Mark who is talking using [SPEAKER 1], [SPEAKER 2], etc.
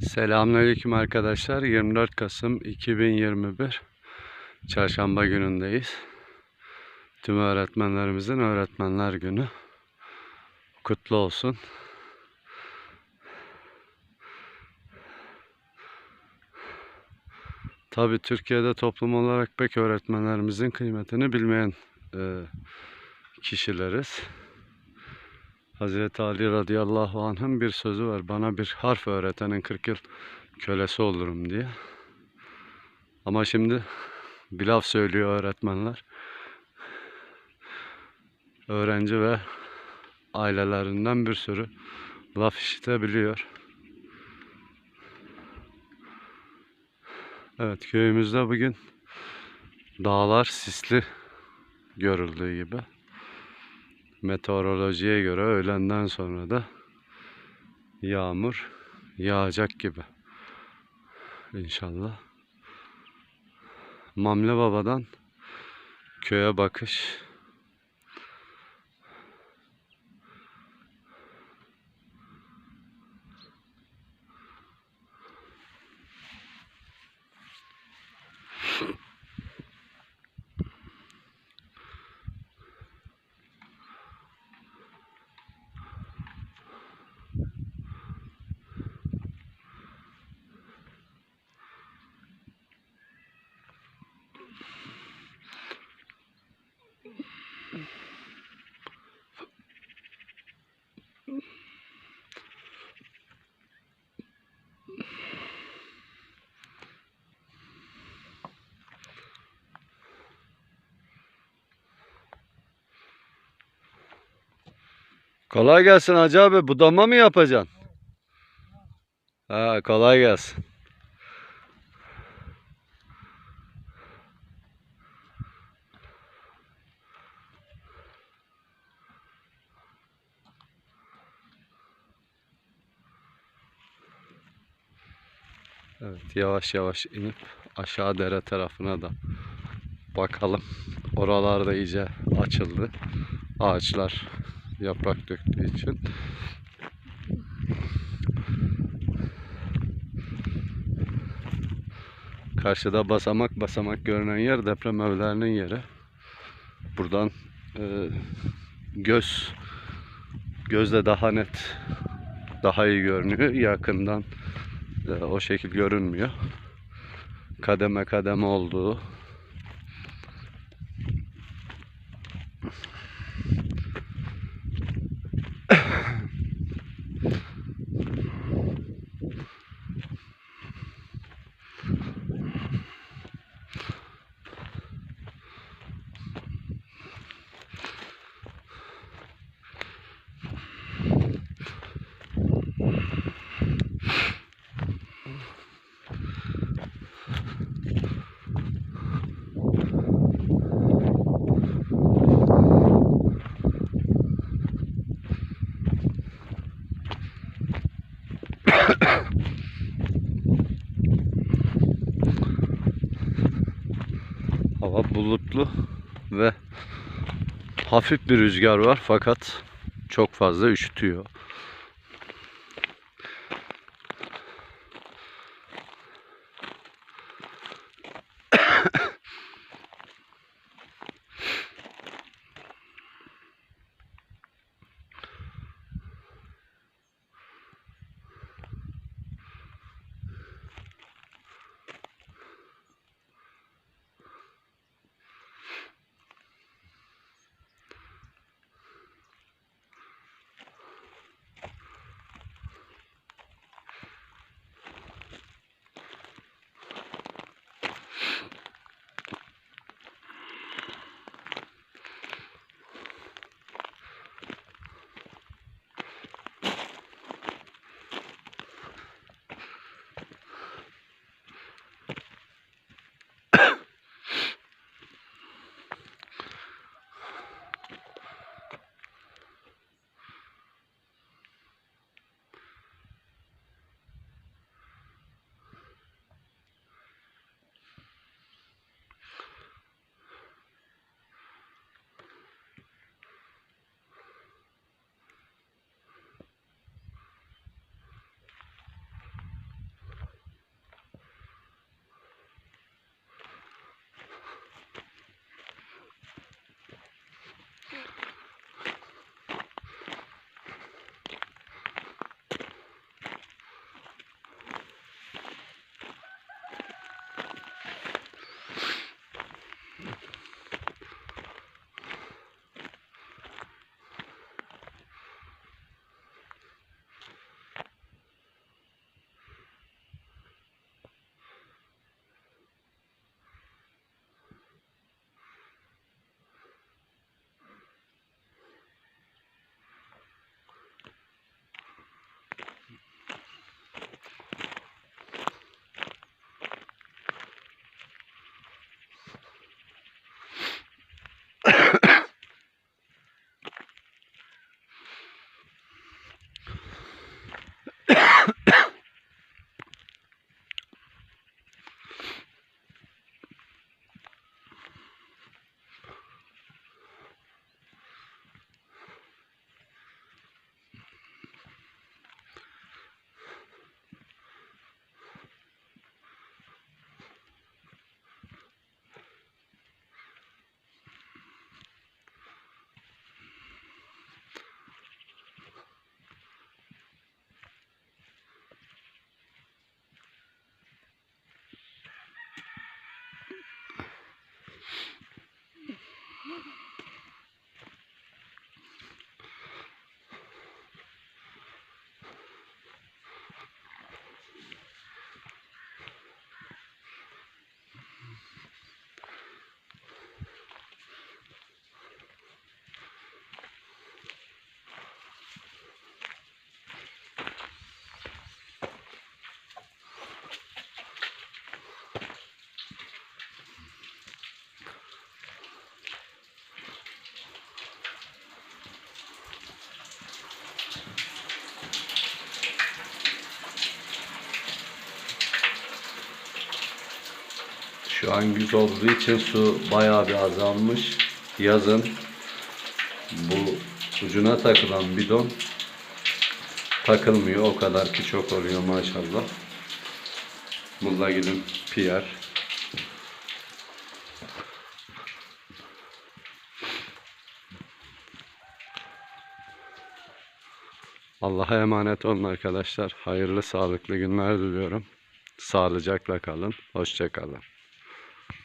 [SPEAKER 1] Selamünaleyküm arkadaşlar. 24 Kasım 2021 Çarşamba günündeyiz. Tüm öğretmenlerimizin Öğretmenler Günü kutlu olsun. Tabii Türkiye'de toplum olarak pek öğretmenlerimizin kıymetini bilmeyen e, kişileriz. Hazreti Ali radıyallahu anh'ın bir sözü var. Bana bir harf öğretenin 40 yıl kölesi olurum diye. Ama şimdi bir laf söylüyor öğretmenler. Öğrenci ve ailelerinden bir sürü laf işitebiliyor. Evet köyümüzde bugün dağlar sisli görüldüğü gibi meteorolojiye göre öğlenden sonra da yağmur yağacak gibi. İnşallah. Mamle Baba'dan köye bakış. Kolay gelsin Hacı abi. Budama mı yapacaksın? Ha, kolay gelsin. Evet, yavaş yavaş inip aşağı dere tarafına da bakalım. Oralarda iyice açıldı. Ağaçlar yaprak döktüğü için. Karşıda basamak basamak görünen yer deprem evlerinin yeri. Buradan e, göz gözle daha net daha iyi görünüyor. Yakından e, o şekil görünmüyor. Kademe kademe olduğu bulutlu ve hafif bir rüzgar var fakat çok fazla üşütüyor. Şu an güz olduğu için su bayağı bir azalmış. Yazın bu ucuna takılan bidon takılmıyor. O kadar ki çok oluyor maşallah. Mulla gidin Pierre. Allah'a emanet olun arkadaşlar. Hayırlı, sağlıklı günler diliyorum. Sağlıcakla kalın. Hoşça kalın.